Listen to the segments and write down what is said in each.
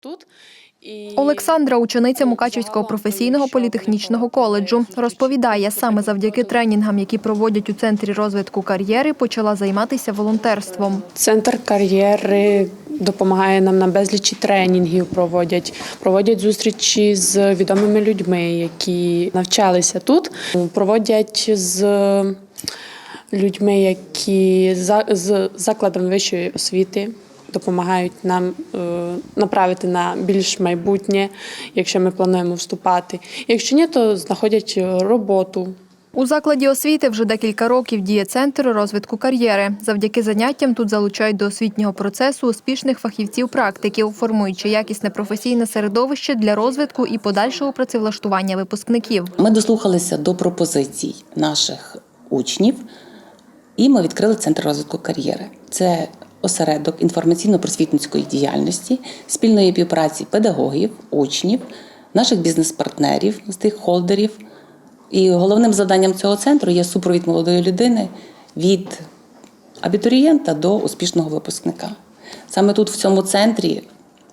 тут. І Олександра, учениця Мукачівського професійного політехнічного коледжу, розповідає, саме завдяки тренінгам, які проводять у центрі розвитку кар'єри, почала займатися волонтерством. Центр кар'єри допомагає нам на безлічі тренінгів. Проводять проводять зустрічі з відомими людьми, які навчалися тут. Проводять з людьми, які за з закладами вищої освіти. Допомагають нам е, направити на більш майбутнє, якщо ми плануємо вступати. Якщо ні, то знаходять е, роботу. У закладі освіти вже декілька років діє центр розвитку кар'єри. Завдяки заняттям тут залучають до освітнього процесу успішних фахівців-практиків, формуючи якісне професійне середовище для розвитку і подальшого працевлаштування випускників. Ми дослухалися до пропозицій наших учнів, і ми відкрили центр розвитку кар'єри. Це осередок інформаційно-просвітницької діяльності, спільної співпраці педагогів, учнів, наших бізнес-партнерів, стейкхолдерів. І головним завданням цього центру є супровід молодої людини від абітурієнта до успішного випускника. Саме тут, в цьому центрі,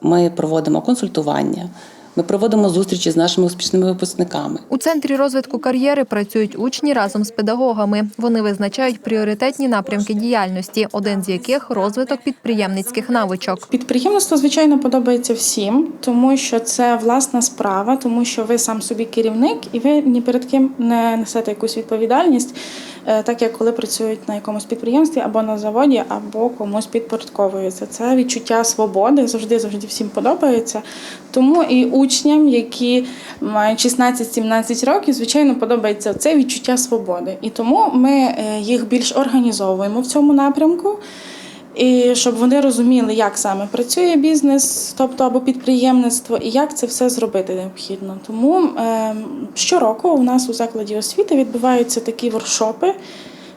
ми проводимо консультування, ми проводимо зустрічі з нашими успішними випускниками. У центрі розвитку кар'єри працюють учні разом з педагогами. Вони визначають пріоритетні напрямки діяльності, один з яких розвиток підприємницьких навичок. Підприємництво, звичайно, подобається всім, тому що це власна справа, тому що ви сам собі керівник і ви ні перед ким не несете якусь відповідальність, так як коли працюють на якомусь підприємстві або на заводі, або комусь підпорядковуються. Це відчуття свободи завжди завжди всім подобається. Тому і учням, які мають 16-17 років, звичайно, подобається це відчуття свободи. І тому ми е, їх більш організовуємо в цьому напрямку. І щоб вони розуміли, як саме працює бізнес, тобто або підприємництво, і як це все зробити необхідно. Тому е, щороку у нас у закладі освіти відбуваються такі воркшопи,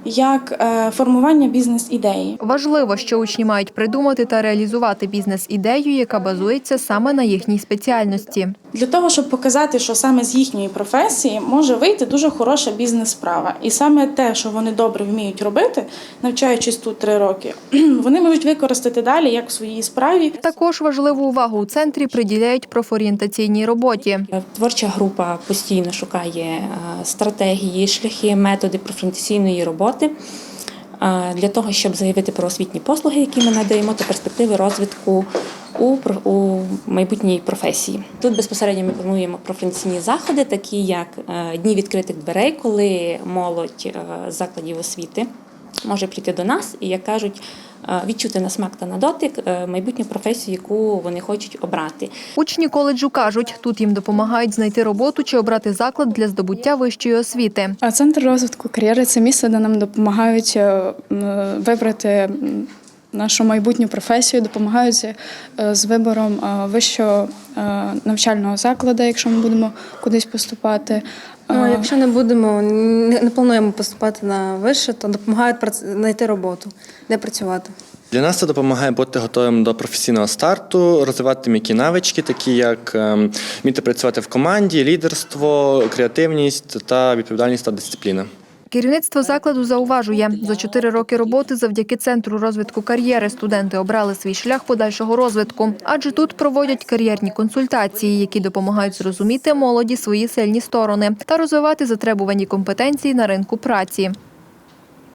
як е, формування бізнес-ідеї. Важливо, що учні мають придумати та реалізувати бізнес-ідею, яка базується саме на їхній спеціальності. Для того, щоб показати, що саме з їхньої професії може вийти дуже хороша бізнес-справа. І саме те, що вони добре вміють робити, навчаючись тут три роки, вони можуть використати далі як в своїй справі. Також важливу увагу у центрі приділяють профорієнтаційній роботі. Творча група постійно шукає е, стратегії, шляхи, методи професійної роботи е, для того, щоб заявити про освітні послуги, які ми надаємо, та перспективи розвитку у, у майбутній професії. Тут безпосередньо ми плануємо професійні заходи, такі як е, дні відкритих дверей, коли молодь е, закладів освіти може прийти до нас і, як кажуть, е, відчути на смак та на дотик е, майбутню професію, яку вони хочуть обрати. Учні коледжу кажуть, тут їм допомагають знайти роботу чи обрати заклад для здобуття вищої освіти. А центр розвитку кар'єри це місце, де нам допомагають е, вибрати нашу майбутню професію, допомагають е, з вибором е, вищого е, навчального закладу, якщо ми будемо кудись поступати. Ну, якщо не будемо, не, плануємо поступати на вище, то допомагають знайти роботу, де працювати. Для нас це допомагає бути готовим до професійного старту, розвивати м'які навички, такі як ем, вміти працювати в команді, лідерство, креативність та відповідальність та дисципліна. Керівництво закладу зауважує, за чотири роки роботи завдяки центру розвитку кар'єри студенти обрали свій шлях подальшого розвитку, адже тут проводять кар'єрні консультації, які допомагають зрозуміти молоді свої сильні сторони та розвивати затребувані компетенції на ринку праці.